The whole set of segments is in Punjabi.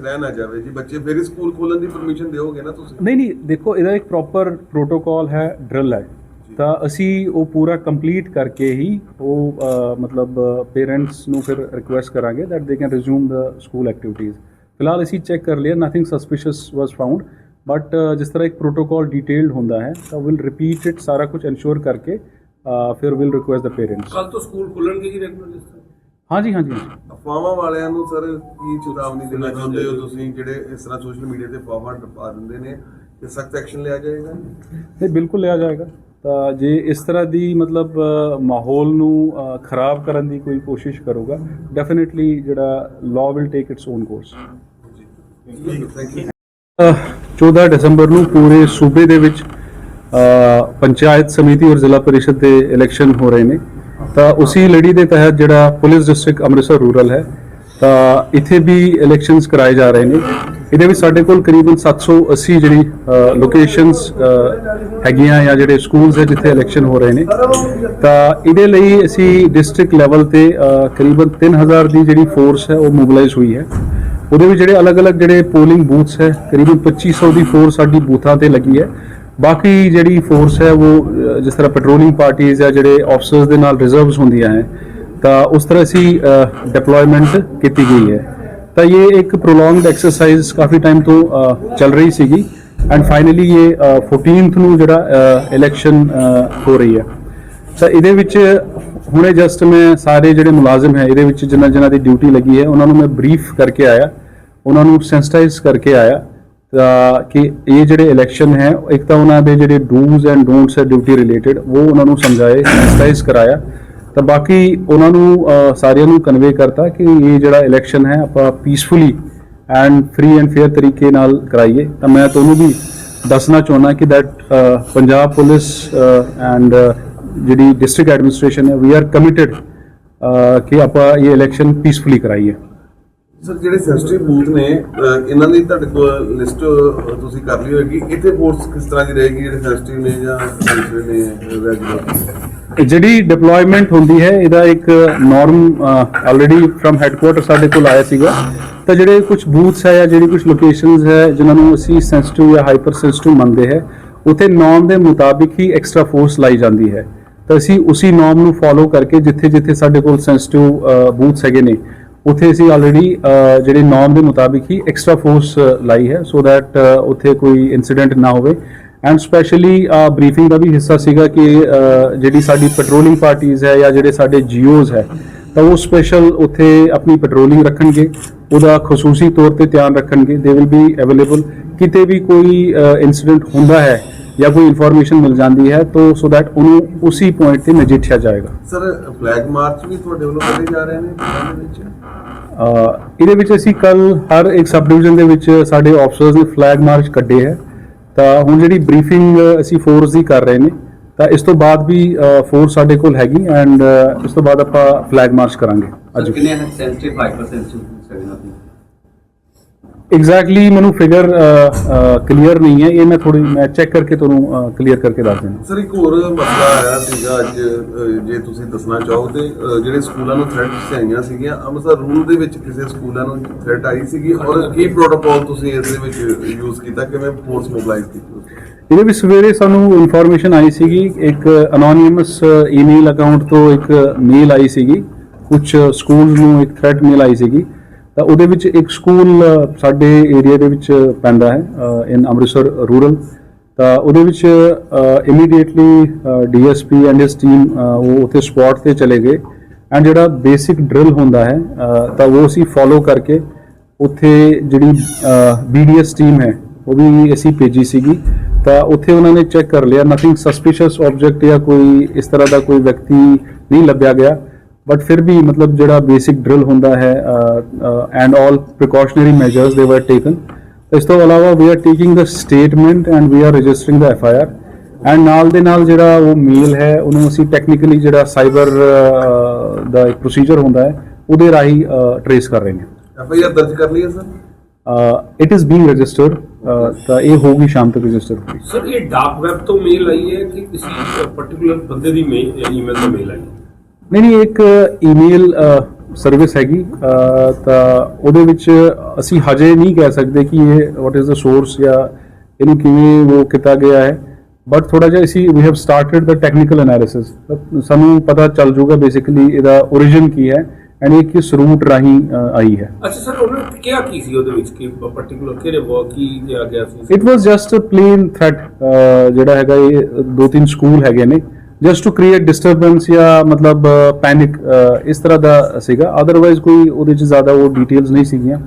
ਰਹਿ ਨਾ ਜਾਵੇ ਜੀ ਬੱਚੇ ਫਿਰ ਹੀ ਸਕੂਲ ਖੋਲਣ ਦੀ ਪਰਮਿਸ਼ਨ ਦਿਓਗੇ ਨਾ ਤੁਸੀਂ? ਨਹੀਂ ਨਹੀਂ ਦੇਖੋ ਇਹਦਾ ਇੱਕ ਪ੍ਰੋਪਰ ਪ੍ਰੋਟੋਕਾਲ ਹੈ ਡਰਿਲ ਹੈ। ਤਾਂ ਅਸੀਂ ਉਹ ਪੂਰਾ ਕੰਪਲੀਟ ਕਰਕੇ ਹੀ ਉਹ ਮਤਲਬ ਪੇਰੈਂਟਸ ਨੂੰ ਫਿਰ ਰਿਕੁਐਸਟ ਕਰਾਂਗੇ that they can resume the school activities ਫਿਲਹਾਲ ਅਸੀਂ ਚੈੱਕ ਕਰ ਲਿਆ nothing suspicious was found but ਜਿਸ ਤਰ੍ਹਾਂ ਇੱਕ ਪ੍ਰੋਟੋਕਾਲ ਡਿਟੇਲਡ ਹੁੰਦਾ ਹੈ ਤਾਂ ਵਿਲ ਰਿਪੀਟ ਇਟ ਸਾਰਾ ਕੁਝ ਇਨਸ਼ੋਰ ਕਰਕੇ ਫਿਰ ਵਿਲ ਰਿਕੁਐਸਟ ਦ ਪੇਰੈਂਟਸ ਕੱਲ ਤੋਂ ਸਕੂਲ ਖੁੱਲਣਗੇ ਜੀ ਰੈਗੂਲਰ ਜਿਸ ਤਰ੍ਹਾਂ? ਹਾਂਜੀ ਹਾਂਜੀ। ਅਫਵਾਹਾਂ ਵਾਲਿਆਂ ਨੂੰ ਸਰ ਕੀ ਚੇਤਾਵਨੀ ਦੇਣਾ ਚਾਹੁੰਦੇ ਹੋ ਤੁਸੀਂ? ਜਿਹੜੇ ਇਸ ਤਰ੍ਹਾਂ ਸੋਸ਼ਲ ਮੀਡੀਆ ਤੇ ਅਫਵਾਹਾਂ ਪਾ ਦਿੰਦੇ ਨੇ ਕਿ ਸਖਤ ਐਕਸ਼ਨ ਲਿਆ ਜਾਏਗਾ? ਨਹੀਂ ਬਿਲਕੁਲ ਲਿਆ ਜਾਏਗਾ। ਤਾਂ ਜੇ ਇਸ ਤਰ੍ਹਾਂ ਦੀ ਮਤਲਬ ਮਾਹੌਲ ਨੂੰ ਖਰਾਬ ਕਰਨ ਦੀ ਕੋਈ ਕੋਸ਼ਿਸ਼ ਕਰੂਗਾ ਡੈਫੀਨਿਟਲੀ ਜਿਹੜਾ law will take its own course thank you 14 ਦਸੰਬਰ ਨੂੰ ਪੂਰੇ ਸੂਬੇ ਦੇ ਵਿੱਚ ਪੰਚਾਇਤ ਸਮਿਤੀ ਔਰ ਜ਼ਿਲ੍ਹਾ ਪਰਿਸ਼ਦ ਦੇ ਇਲੈਕਸ਼ਨ ਹੋ ਰਹੇ ਨੇ। ਤਾਂ ਉਸੇ ਲੜੀ ਦੇ ਤਹਿਤ ਜਿਹੜਾ ਪੁਲਿਸ ਡਿਸਟ੍ਰਿਕਟ ਅੰਮ੍ਰਿਤਸਰ ਰੂਰਲ ਹੈ ਤਾਂ ਇੱਥੇ ਵੀ ਇਲੈਕਸ਼ਨਸ ਕਰਾਏ ਜਾ ਰਹੇ ਨੇ। ਇਹਦੇ ਵਿੱਚ ਸਾਡੇ ਕੋਲ ਕਰੀਬਨ 780 ਜਿਹੜੀ ਲੋਕੇਸ਼ਨਸ ਹੈਗੀਆਂ ਜਾਂ ਜਿਹੜੇ ਸਕੂਲਸ ਹੈ ਜਿੱਥੇ ਇਲੈਕਸ਼ਨ ਹੋ ਰਹੇ ਨੇ। ਤਾਂ ਇਹਦੇ ਲਈ ਅਸੀਂ ਡਿਸਟ੍ਰਿਕਟ ਲੈਵਲ ਤੇ ਅ, ਕਰੀਬਨ 3000 ਦੀ ਜਿਹੜੀ ਫੋਰਸ ਹੈ ਉਹ ਮੋਬਿਲਾਈਜ਼ ਹੋਈ ਹੈ। ਉਹਦੇ ਵਿੱਚ ਜਿਹੜੇ ਅਲੱਗ-ਅਲੱਗ ਜਿਹੜੇ ਪੋਲਿੰਗ ਬੂਥਸ ਹੈ ਕਰੀਬਨ 2500 ਦੀ ਫੋਰਸ ਸਾਡੀ ਬੂਥਾਂ ਤੇ ਲੱਗੀ ਹੈ। ਬਾਕੀ ਜਿਹੜੀ ਫੋਰਸ ਹੈ ਉਹ ਜਿਸ ਤਰ੍ਹਾਂ ਪੈਟਰੋਲਿੰਗ ਪਾਰਟੀਆਂ ਜਾਂ ਜਿਹੜੇ ਆਫਸਰਸ ਦੇ ਨਾਲ ਰਿਜ਼ਰਵਸ ਹੁੰਦੀਆਂ ਹੈ ਤਾਂ ਉਸ ਤਰ੍ਹਾਂ ਅਸੀਂ ਡਿਪਲੋਇਮੈਂਟ ਕੀਤੀ ਗਈ ਹੈ। ਤਾਂ ਇਹ ਇੱਕ ਪ੍ਰੋਲੋਂਗਡ ਐਕਸਰਸਾਈਜ਼ ਕਾਫੀ ਟਾਈਮ ਤੋਂ ਚੱਲ ਰਹੀ ਸੀਗੀ ਐਂਡ ਫਾਈਨਲੀ ਇਹ ਅ, 14th ਨੂੰ ਜਿਹੜਾ ਇਲੈਕਸ਼ਨ ਹੋ ਰਹੀ ਹੈ। ਤਾਂ ਇਹਦੇ ਵਿੱਚ ਹੁਣੇ ਜਸਟ ਮੈਂ ਸਾਰੇ ਜਿਹੜੇ ਮੁਲਾਜ਼ਮ ਹੈ ਇਹਦੇ ਵਿੱਚ ਜਿਨ੍ਹਾਂ ਜਿਨ੍ਹਾਂ ਦੀ ਡਿਊਟੀ ਲੱਗੀ ਹੈ ਉਹਨਾਂ ਨੂੰ ਮੈਂ ਬਰੀਫ ਕਰਕੇ ਆਇਆ ਉਹਨਾਂ ਨੂੰ ਸੈਂਸਿਟਾਈਜ਼ ਕਰਕੇ ਆਇਆ। ਕਿ ਇਹ ਜਿਹੜੇ ਇਲੈਕਸ਼ਨ ਹੈ, ਇੱਕ ਤਾਂ ਉਹਨਾਂ ਦੇ ਜਿਹੜੇ ਡੂਜ਼ ਐਂਡ ਡੋਨਟਸ ਹੈ ਡਿਊਟੀ ਰਿਲੇਟਡ ਉਹ ਉਹਨਾਂ ਨੂੰ ਸਮਝਾਏ ਸੈਂਸਿਟਾਈਜ਼ ਕਰਾਇਆ। ਤਾਂ ਬਾਕੀ ਉਹਨਾਂ ਨੂੰ ਸਾਰਿਆਂ ਨੂੰ ਕਨਵੇ ਕਰਤਾ ਕਿ ਇਹ ਜਿਹੜਾ ਇਲੈਕਸ਼ਨ ਹੈ, ਆਪਾਂ peacefully and free and fair ਤਰੀਕੇ ਨਾਲ ਕਰਾਈਏ। ਤਾਂ ਮੈਂ ਤੁਹਾਨੂੰ ਵੀ ਦੱਸਣਾ ਚਾਹੁੰਦਾ ਕਿ ਦੈਟ ਪੰਜਾਬ ਪੁਲਿਸ ਐਂਡ ਜਿਹੜੀ ਡਿਸਟ੍ਰਿਕਟ ਐਡਮਿਨਿਸਟ੍ਰੇਸ਼ਨ ਹੈ ਵੀ ਆਰ ਕਮਿਟਿਡ ਕਿ ਆਪਾਂ ਇਹ ਇਲੈਕਸ਼ਨ ਪੀਸਫੁਲੀ ਕਰਾਈਏ। ਸਰ, ਜਿਹੜੇ ਸੈਂਸਿਟਿਵ ਬੂਥ ਨੇ ਇਹਨਾਂ ਦੀ ਤੁਹਾਡੇ ਕੋਲ ਲਿਸਟ ਤੁਸੀਂ ਕਰ ਲਈ ਹੋਏਗੀ। ਇੱਥੇ ਫੋਰਸ ਕਿਸ ਤਰ੍ਹਾਂ ਦੀ ਰਹੇਗੀ, ਜਿਹੜੇ ਸੈਂਸਿਟਿਵ ਨੇ ਜਾਂ ਦੂਸਰੇ ਨੇ ਰੈਗੂਲਰ ਜਿਹੜੀ ਡਿਪਲੋਇਮੈਂਟ ਹੁੰਦੀ ਹੈ, ਇਹਦਾ ਇੱਕ ਨਾਰਮ ਆਲਰੇਡੀ ਫਰਮ ਹੈੱਡਕੁਆਰਟਰ ਸਾਡੇ ਕੋਲ ਆਇਆ ਸੀਗਾ। ਤਾਂ ਜਿਹੜੇ ਕੁਝ ਬੂਥਸ ਹੈ ਜਾਂ ਜਿਹੜੀ ਕੁਝ ਲੋਕੇਸ਼ਨਸ ਹੈ, ਜਿਨ੍ਹਾਂ ਨੂੰ ਅਸੀਂ ਸੈਂਸਿਟਿਵ ਜਾਂ ਹਾਈਪਰ ਸੈਂਸਿਟਿਵ ਮੰਨਦੇ ਹੈ, ਉੱਥੇ ਨਾਰਮ ਦੇ ਮੁਤਾਬਿਕ ਹੀ ਐਕਸਟਰਾ ਫੋਰਸ ਲਾਈ ਜਾਂਦੀ ਹੈ। ਤਾਂ ਅਸੀਂ ਉਸੇ ਨਾਰਮ ਨੂੰ ਫੋਲੋ ਕਰਕੇ ਜਿੱਥੇ ਜਿੱਥੇ ਸਾਡੇ ਕੋਲ ਸੈਂਸਿਟਿਵ ਬੂਥਸ ਹੈਗੇ ਨੇ ਉੱਥੇ ਅਸੀਂ ਆਲਰੇਡੀ ਜਿਹੜੇ ਨਾਰਮ ਦੇ ਮੁਤਾਬਿਕ ਹੀ ਐਕਸਟਰਾ ਫੋਰਸ ਲਾਈ ਹੈ ਸੋ ਥੈਟ ਉੱਥੇ ਕੋਈ ਇਨਸੀਡੈਂਟ ਨਾ ਹੋਵੇ। ਐਂਡ ਸਪੈਸ਼ਲੀ ਬਰੀਫਿੰਗ ਦਾ ਵੀ ਹਿੱਸਾ ਸੀਗਾ ਕਿ ਜਿਹੜੀ ਸਾਡੀ ਪੈਟਰੋਲਿੰਗ ਪਾਰਟੀਆਂ ਹੈ ਜਾਂ ਜਿਹੜੇ ਸਾਡੇ ਜੀਓਜ਼ ਹੈ, ਤਾਂ ਉਹ ਸਪੈਸ਼ਲ ਉੱਥੇ ਆਪਣੀ ਪੈਟਰੋਲਿੰਗ ਰੱਖਣਗੇ, ਉਹਦਾ ਖਸੂਸੀ ਤੌਰ ਤੇ ਧਿਆਨ ਰੱਖਣਗੇ ਦੇ ਵਿਲ ਬੀ ਅਵੇਲੇਬਲ ਕਿਤੇ ਵੀ ਕੋਈ ਇਨਸੀਡੈਂਟ ਹੁੰਦਾ ਹੈ ਜਾਂ ਕੋਈ ਇਨਫੋਰਮੇਸ਼ਨ ਮਿਲ ਜਾਂਦੀ ਹੈ ਤਾਂ ਸੋ ਥੈਟ ਉਹਨੂੰ ਉਸੇ ਪੁਆਇੰਟ ਤੇ ਨਜਿੱਠਿਆ ਜਾਏਗਾ। ਸਰ ਫਲੈਗ ਮਾਰਚ ਵੀ ਤੁਹਾਡੇ ਵੱਲੋਂ ਕੱਢੇ ਜਾ ਰਹੇ ਨੇ ਪਿੰਡਾਂ ਦੇ ਵਿੱਚ? ਇਹਦੇ ਵਿੱਚ ਅਸੀਂ ਕੱਲ ਹਰ ਇੱਕ ਸਬ ਡਿਵੀਜ਼ਨ ਦੇ ਵਿੱਚ ਸਾਡੇ ਆਫਸਰਸ ਨੇ ਫਲੈਗ ਮਾਰਚ ਕੱਢੇ ਹੈ। ਤਾਂ ਹੁਣ ਜਿਹੜੀ ਬਰੀਫਿੰਗ ਅਸੀਂ ਫੋਰਸ ਦੀ ਕਰ ਰਹੇ ਨੇ ਤਾਂ ਇਸ ਤੋਂ ਬਾਅਦ ਵੀ ਫੋਰਸ ਸਾਡੇ ਕੋਲ ਹੈਗੀ ਐਂਡ ਇਸ ਤੋਂ ਬਾਅਦ ਆਪਾਂ ਫਲੈਗ ਮਾਰਚ ਕਰਾਂਗੇ। ਅੱਜ। ਕਿੰਨੇ ਸੈਂਸਿਟਿਵ ਹਾਈਪਰ ਸੈਂਸਿਟਿਵ ਸੈਗਨਾ ਦੀ ਐਗਜ਼ੈਕਟਲੀ ਮੈਨੂੰ ਫਿਗਰ ਕਲੀਅਰ ਨਹੀਂ ਹੈ। ਇਹ ਮੈਂ ਥੋੜੀ ਮੈਂ ਚੈੱਕ ਕਰਕੇ ਤੁਹਾਨੂੰ ਕਲੀਅਰ ਕਰਕੇ ਦੱਸ ਦਿੰਦਾ। ਸਰ ਇੱਕ ਹੋਰ ਮਸਲਾ ਆਇਆ ਸੀਗਾ ਅੱਜ ਜੇ ਤੁਸੀਂ ਦੱਸਣਾ ਚਾਹੋ ਤੇ ਜਿਹੜੇ ਸਕੂਲਾਂ ਨੂੰ ਥ੍ਰੈਟਸ ਆਈਆਂ ਸੀਗੀਆਂ ਅੰਮ੍ਰਿਤਸਰ ਰੂਲ ਦੇ ਵਿੱਚ ਕਿਸੇ ਸਕੂਲਾਂ ਨੂੰ ਥ੍ਰੈਟ ਆਈ ਸੀਗੀ? ਔਰ ਕੀ ਪ੍ਰੋਟੋਕਾਲ ਤੁਸੀਂ ਇਸ ਦੇ ਵਿੱਚ ਯੂਜ਼ ਕੀਤਾ? ਕਿਵੇਂ ਫੋਰਸ ਮੋਬਿਲਾਈਜ਼ ਕੀਤੀ? ਇਹਦੇ ਵਿੱਚ ਸਵੇਰੇ ਸਾਨੂੰ ਇਨਫੋਰਮੇਸ਼ਨ ਆਈ ਸੀਗੀ। ਇੱਕ ਅਨੋਨਿਮਸ ਈਮੇਲ ਅਕਾਊਂਟ ਤੋਂ ਇੱਕ ਮੇਲ ਆਈ ਸੀਗੀ। ਕੁਝ ਸਕੂਲ ਨੂੰ ਇੱਕ ਥ੍ਰੈਟ ਮੇਲ ਆਈ ਸੀਗੀ। ਤਾਂ ਉਹਦੇ ਵਿੱਚ ਇੱਕ ਸਕੂਲ ਸਾਡੇ ਏਰੀਆ ਦੇ ਵਿੱਚ ਪੈਂਦਾ ਹੈ ਇਨ ਅੰਮ੍ਰਿਤਸਰ ਰੂਰਲ ਤਾਂ ਉਹਦੇ ਵਿੱਚ immediately DSP and his team ਉਹ ਉੱਥੇ ਸਪੌਟ ਤੇ ਚਲੇ ਗਏ। ਐਂਡ ਜਿਹੜਾ ਬੇਸਿਕ ਡਰਿਲ ਹੁੰਦਾ ਹੈ ਤਾਂ ਉਹ ਅਸੀਂ ਫੋਲੋ ਕਰਕੇ ਉੱਥੇ ਜਿਹੜੀ ਬੀਡੀਐਸ ਟੀਮ ਹੈ, ਉਹ ਵੀ ਅਸੀਂ ਭੇਜੀ ਸੀਗੀ। ਤਾਂ ਉੱਥੇ ਉਹਨਾਂ ਨੇ ਚੈੱਕ ਕਰ ਲਿਆ ਨਥਿੰਗ ਸਸਪੀਸ਼ੀਅਸ ਆਬਜੈਕਟ ਜਾਂ ਕੋਈ ਇਸ ਤਰ੍ਹਾਂ ਦਾ ਕੋਈ ਵਿਅਕਤੀ ਨਹੀਂ ਲੱਭਿਆ ਗਿਆ। ਬਟ ਫਿਰ ਵੀ ਮਤਲਬ ਜਿਹੜਾ ਬੇਸਿਕ ਡਰਿਲ ਹੁੰਦਾ ਹੈ ਐਂਡ ਆਲ ਪ੍ਰੀਕਾਸ਼ਨਰੀ ਮੈਜਰਸ ਦੇ ਵਰ ਟੇਕਨ ਇਸ ਤੋਂ ਇਲਾਵਾ we are taking the statement and we are registering the F I R and ਨਾਲ ਦੇ ਨਾਲ ਜਿਹੜਾ ਉਹ ਮੇਲ ਹੈ ਉਹਨੂੰ ਅਸੀਂ ਟੈਕਨੀਕਲੀ ਜਿਹੜਾ ਸਾਈਬਰ ਦਾ ਇੱਕ ਪ੍ਰੋਸੀਜਰ ਹੁੰਦਾ ਹੈ ਉਹਦੇ ਰਾਹੀਂ ਟਰੇਸ ਕਰ ਰਹੇ ਨੇ ਐਫ ਆਈ ਆਰ ਦਰਜ ਕਰ ਲਈ ਹੈ sir it is being registered ਤਾਂ ਇਹ ਹੋਊਗੀ ਸ਼ਾਮ ਤੱਕ ਰਜਿਸਟਰ ਹੋਊਗੀ ਸਰ ਇਹ ਡਾਕ ਵੈਬ ਤੋਂ ਮੇਲ ਆਈ ਹੈ ਕਿ ਕਿਸੇ ਪਾਰਟਿਕੂਲਰ ਬੰਦੇ ਦੀ ਈਮੇਲ ਤੋਂ ਮੇਲ ਆਈ ਹੈ ਨਹੀਂ ਨਹੀਂ ਇੱਕ ਈਮੇਲ ਸਰਵਿਸ ਹੈਗੀ ਤਾਂ ਉਹਦੇ ਵਿੱਚ ਅਸੀਂ ਹਜੇ ਨਹੀਂ ਕਹਿ ਸਕਦੇ ਕਿ ਇਹ ਵਾਟ ਇਜ਼ ਦਾ ਸੋਰਸ ਜਾਂ ਇਹਨੂੰ ਕਿਵੇਂ ਉਹ ਕੀਤਾ ਗਿਆ ਹੈ। ਬਟ ਥੋੜਾ ਜਿਹਾ ਅਸੀਂ we have started the technical analysis ਸਾਨੂੰ ਪਤਾ ਚੱਲ ਜਾਊਗਾ ਬੇਸਿਕਲੀ ਇਹਦਾ origin ਕੀ ਹੈ ਐਂਡ ਇਹ ਕਿਸ ਰੂਟ ਰਾਹੀਂ ਆਈ ਹੈ। ਅੱਛਾ ਸਰ ਉਹਨਾਂ ਕਿਹਾ ਕੀ ਸੀ ਉਹਦੇ ਵਿੱਚ ਕਿ ਪਾਰਟਿਕੂਲਰ ਕਿਹੜੇ ਵਰਕ ਕੀ ਗਿਆ ਸੀ? It was just a plain threat ਜਿਹੜਾ ਹੈਗਾ ਇਹ ਦੋ ਤਿੰਨ ਸਕੂਲ ਹੈਗੇ ਨੇ। ਜਸਟ ਟੂ ਕ੍ਰੀਏਟ ਡਿਸਟਰਬੈਂਸ ਜਾਂ ਮਤਲਬ ਪੈਨਿਕ ਇਸ ਤਰ੍ਹਾਂ ਦਾ ਸੀਗਾ ਅਦਰਵਾਈਜ਼ ਕੋਈ ਉਹਦੇ ਚ ਜ਼ਿਆਦਾ ਉਹ ਡਿਟੇਲਸ ਨਹੀਂ ਸੀਗੀਆਂ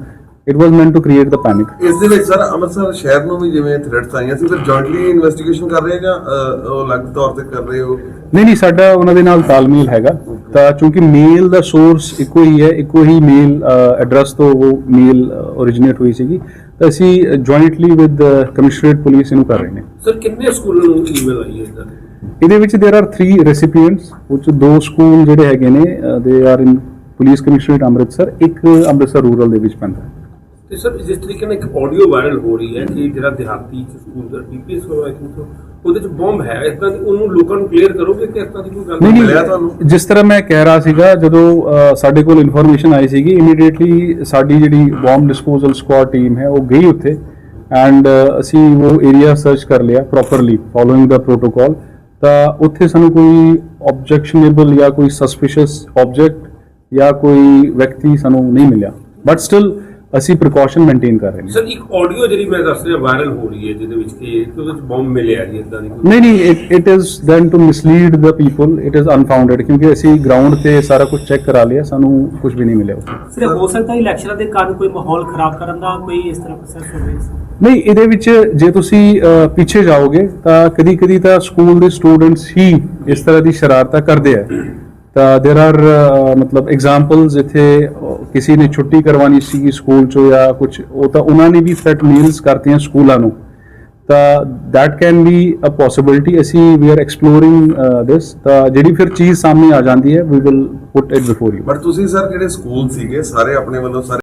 it was meant to create the panic ਇਸ ਦੇ ਵਿੱਚ ਸਰ ਅੰਮ੍ਰਿਤਸਰ ਸ਼ਹਿਰ ਨੂੰ ਵੀ ਜਿਵੇਂ ਥ੍ਰੈਟਸ ਆਈਆਂ ਸੀ ਫਿਰ ਜੁਆਇੰਟਲੀ ਇਨਵੈਸਟੀਗੇਸ਼ਨ ਕਰ ਰਹੇ ਜਾਂ ਉਹ ਅਲੱਗ ਤੌਰ ਤੇ ਕਰ ਰਹੇ ਹੋ ਨਹੀਂ ਨਹੀਂ ਸਾਡਾ ਉਹਨਾਂ ਦੇ ਨਾਲ ਤਾਲਮੇਲ ਹੈਗਾ ਤਾਂ ਕਿਉਂਕਿ ਮੇਲ ਦਾ ਸੋਰਸ ਇੱਕੋ ਹੀ ਹੈ ਇੱਕੋ ਹੀ ਮੇਲ ਐਡਰੈਸ ਤੋਂ ਉਹ ਮੇਲ originate ਹੋਈ ਸੀਗੀ ਤਾਂ ਅਸੀਂ ਜੁਆਇੰਟਲੀ ਵਿਦ ਕਮਿਸ਼ਨਰੇਟ ਪੁਲਿਸ ਇਹਨੂੰ ਕਰ ਰਹੇ ਨੇ ਸਰ ਕਿੰਨੇ ਸਕੂਲਾਂ ਨੂੰ ਈਮੇਲ ਆਈ ਹੈ ਇਦਾਂ ਦੀ ਇਹਦੇ ਵਿੱਚ there are 3 recipients ਉਹ 'ਚ ਦੋ ਸਕੂਲ ਜਿਹੜੇ ਹੈਗੇ ਨੇ they are in police commissionerate Amritsar ਇੱਕ ਅੰਮ੍ਰਿਤਸਰ ਰੂਰਲ ਦੇ ਵਿੱਚ ਪੈਂਦਾ ਤੇ ਸਰ ਜਿਸ ਤਰੀਕੇ ਨਾਲ ਇੱਕ ਆਡੀਓ ਵਾਇਰਲ ਹੋ ਰਹੀ ਹੈ ਕਿ ਜਿਹੜਾ ਦਿਹਾਤੀ ਚ ਸਕੂਲ ਦਾ ਪੀਪੀਐਸ ਹੋਇਆ ਕਿ ਉਹਦੇ ਚ ਬੰਬ ਹੈ ਇਦਾਂ ਉਹਨੂੰ ਲੋਕਾਂ ਨੂੰ ਕਲੀਅਰ ਕਰੋਗੇ ਕਿ ਇਦਾਂ ਦੀ ਕੋਈ ਗੱਲ ਨਹੀਂ ਮਿਲਿਆ ਤੁਹਾਨੂੰ? ਜਿਸ ਤਰ੍ਹਾਂ ਮੈਂ ਕਹਿ ਰਿਹਾ ਸੀਗਾ ਜਦੋਂ ਸਾਡੇ ਕੋਲ ਇਨਫੋਰਮੇਸ਼ਨ ਆਈ ਸੀਗੀ ਇਮੀਡੀਏਟਲੀ ਸਾਡੀ ਜਿਹੜੀ ਬੰਬ ਡਿਸਪੋਜ਼ਲ ਸਕੁਆਡ ਟੀਮ ਹੈ ਉਹ ਗਈ ਉੱਥੇ ਐਂਡ ਅਸੀਂ ਉਹ ਏਰੀਆ ਸਰਚ ਕਰ ਲਿਆ ਪ੍ਰੋਪਰਲੀ ਫੋਲੋਇੰਗ ਦਾ ਪ੍ਰੋਟੋਕਾਲ ਤਾਂ ਉੱਥੇ ਸਾਨੂੰ ਕੋਈ ਆਬਜੈਕਸ਼ਨੇਬਲ ਜਾਂ ਕੋਈ ਸਸਪੀਸ਼ੀਅਸ ਆਬਜੈਕਟ ਜਾਂ ਕੋਈ ਵਿਅਕਤੀ ਸਾਨੂੰ ਨਹੀਂ ਮਿਲਿਆ। ਬਟ ਸਟਿਲ ਅਸੀਂ ਪ੍ਰੀਕਾਸ਼ਨ ਮੇਨਟੇਨ ਕਰ ਰਹੇ ਹਾਂ। ਸਰ ਇੱਕ ਆਡੀਓ ਜਿਹੜੀ ਮੈਂ ਦੱਸ ਰਿਹਾ ਵਾਇਰਲ ਹੋ ਰਹੀ ਹੈ ਜਿਹਦੇ ਵਿੱਚ ਕਿ ਕਿ ਉਹਦੇ ਚ ਬੰਬ ਮਿਲਿਆ ਜੀ ਇਦਾਂ ਦੀ ਕੋਈ ਨਹੀਂ ਨਹੀਂ it is then to mislead the people it is unfounded ਕਿਉਂਕਿ ਅਸੀਂ ਗਰਾਊਂਡ ਤੇ ਸਾਰਾ ਕੁਝ ਚੈੱਕ ਕਰਾ ਲਿਆ ਸਾਨੂੰ ਕੁਝ ਵੀ ਨਹੀਂ ਮਿਲਿਆ ਸਿਰਫ ਹੋ ਸਕਦਾ ਇਲੈਕਸ਼ਨਾਂ ਦੇ ਕਾਰਨ ਕੋਈ ਮਾਹੌਲ ਖਰਾਬ ਕਰਨ ਦਾ ਕੋਈ ਇਸ ਤਰ੍ਹਾਂ ਪ੍ਰੋਸੈਸ ਹੋਵੇ। ਨਹੀਂ ਇਹਦੇ ਵਿੱਚ ਜੇ ਤੁਸੀਂ ਪਿੱਛੇ ਜਾਓਗੇ ਤਾਂ ਕਦੀ ਕਦੀ ਤਾਂ ਸਕੂਲ ਦੇ ਸਟੂਡੈਂਟਸ ਹੀ ਇਸ ਤਰ੍ਹਾਂ ਦੀ ਸ਼ਰਾਰਤਾਂ ਕਰਦੇ ਆ। ਤਾਂ देयर ਆਰ ਮਤਲਬ ਐਗਜ਼ਾਮਪਲਸ ਇੱਥੇ ਅਹ, ਕਿਸੇ ਨੇ ਛੁੱਟੀ ਕਰਵਾਣੀ ਸੀ ਸਕੂਲ ਚੋਂ ਜਾਂ ਕੁਝ ਉਹ ਤਾਂ ਉਹਨਾਂ ਨੇ ਵੀ ਥ੍ਰੈਟ ਮੇਲਸ ਕਰਤੀਆਂ ਸਕੂਲਾਂ ਨੂੰ ਤਾਂ that can be a possibility ਅਸੀਂ ਵੀ ਆਰ ਐਕਸਪਲੋਰਿੰਗ ਦਿਸ ਤਾਂ ਜਿਹੜੀ ਫਿਰ ਚੀਜ਼ ਸਾਹਮਣੇ ਆ ਜਾਂਦੀ ਹੈ we will put it before you but ਤੁਸੀਂ ਸਰ ਜਿਹੜੇ ਸਕੂਲ ਸੀਗੇ ਸਾਰੇ ਆਪਣੇ ਵੱਲੋਂ ਸਾਰੇ